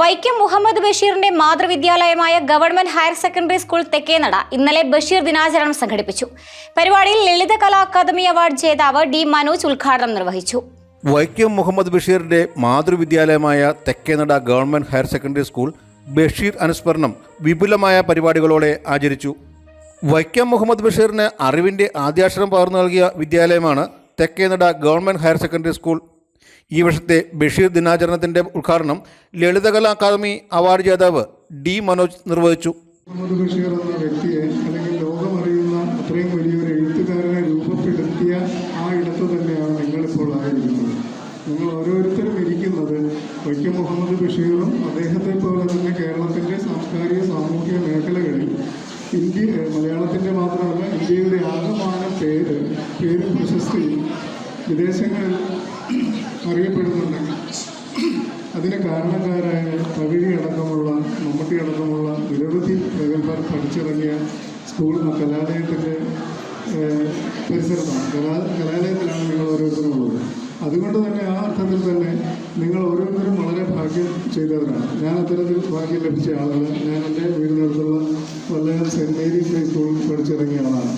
വൈക്കം മുഹമ്മദ് ബഷീറിന്റെ മാതൃവിദ്യാലയമായ government higher secondary school Thekkenada ഇന്നലെ ബഷീർ ദിനാചരണം സംഘടിപ്പിച്ചു. പരിപാടിയിൽ ലളിത കലാ അക്കാദമി അവാർഡ് ജേതാവ് ഡി മനോജ് ഉദ്ഘാടനം നിർവഹിച്ചു. വൈക്കം മുഹമ്മദ് ബഷീറിന്റെ മാതൃവിദ്യാലയമായ Thekkenada government higher secondary school Basheer അനുസ്മരണം വിപുലമായ പരിപാടികളോടെ ആചരിച്ചു. വൈക്കം മുഹമ്മദ് ബഷീറിന് അറിവിന്റെ ആദ്യാക്ഷരം പകർന്നു നൽകിയ വിദ്യാലയമാണ് Thekkenada government higher secondary school ഈ വർഷത്തെ ബഷീർ ദിനാചരണത്തിന്റെ ഉദ്ഘാടനം ലളിതകലാ അക്കാദമി അവാർഡ് ജേതാവ് ഡി മനോജ് നിർവഹിച്ചു. എന്ന അല്ലെങ്കിൽ എഴുത്തുകാരനെ രൂപപ്പെടുത്തിയ ആ ആയിരിക്കുന്നത്. നിങ്ങൾ ഓരോരുത്തരും വൈക്കം മുഹമ്മദ് ബഷീറും അദ്ദേഹത്തെ പോലെ തന്നെ കേരളത്തിന്റെ സാംസ്കാരിക സാമൂഹിക മേഖലകളിൽ ഇന്ത്യ മലയാളത്തിന്റെ മാത്രമല്ല ഇന്ത്യയുടെ ആകമാന പേര് പേരും പ്രശസ്തിയും വിദേശങ്ങളിൽ അറിയപ്പെടുന്നുണ്ടെങ്കിൽ അതിന് കാരണക്കാരായ തകഴി അടക്കമുള്ള മമ്മൂട്ടി അടക്കമുള്ള നിരവധി പ്രഗത്ഭർ പഠിച്ചിറങ്ങിയ സ്കൂൾ കലാലയത്തിന്റെ പരിസരത്താണ്. കലാ കലാലയത്തിലാണ് നിങ്ങൾ ഓരോരുത്തരും ഉള്ളത്. അതുകൊണ്ട് തന്നെ ആ അർത്ഥത്തിൽ തന്നെ നിങ്ങൾ ഓരോരുത്തരും വളരെ ഭാഗ്യം ചെയ്തവരാണ്. ഞാൻ അത്തരത്തിൽ ഭാഗ്യം ലഭിച്ച ആളാണ് ഞാൻ എന്റെ വീടിനടുത്തുള്ള വല്ലയം സെന്റ് മേരീസ് ഹൈ സ്കൂളിൽ പഠിച്ചിറങ്ങിയ ആളാണ്.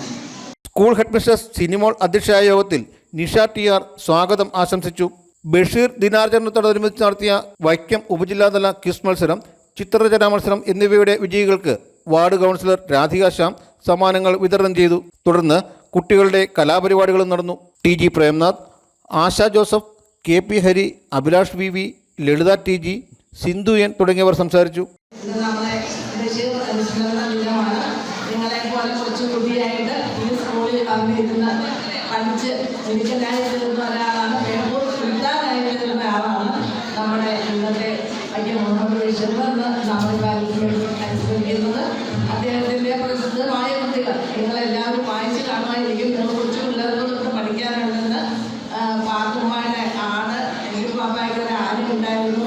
സ്കൂൾ ഹെഡ്മിസ്റ്റർ സിനിമോൾ അധ്യക്ഷയായ യോഗത്തിൽ നിഷ ടി ആർ സ്വാഗതം ആശംസിച്ചു. ബഷീർ ദിനാചരണത്തോടനുബന്ധിച്ച് നടത്തിയ വൈക്കം ഉപജില്ലാതല ക്വിസ് മത്സരം ചിത്രരചന മത്സരം എന്നിവയുടെ വിജയികൾക്ക് വാർഡ് കൗൺസിലർ രാധിക ശ്യാം സമ്മാനങ്ങൾ വിതരണം ചെയ്തു. തുടർന്ന് കുട്ടികളുടെ കലാപരിപാടികളും നടന്നു. T G Premnath Asha Joseph K P Hari Abhilash V V Lalitha T G Sindhu N തുടങ്ങിയവർ സംസാരിച്ചു. നിങ്ങളെ പോലെ കൊച്ചു കുട്ടിയായിട്ട് ഈ സ്കൂളിൽ വന്നിരുന്ന് പഠിച്ച് മിടുക്കനായിട്ട് നിന്ന ഒരാളാണ്. സുൽത്താനായിട്ട് നിന്ന ആളാണ് നമ്മുടെ ഇന്നത്തെ വൈക്കം മുഹമ്മദ് ബഷീർ എന്ന് നമ്മൾ അനുസ്മരിക്കുന്നത് അദ്ദേഹത്തിന്റെ പ്രസിദ്ധമായ കൃതികൾ നിങ്ങളെല്ലാവരും വായിച്ച് കാണുമായിരിക്കും. നിങ്ങൾ കൊച്ചു പിള്ളേർക്കൊക്കെ പഠിക്കാനുണ്ടെന്ന് ആ, പാത്തുമ്മയുടെ ആണ്. എനിക്ക് പാപ്പായ്ക്ക് ആരും ഉണ്ടായിരുന്നു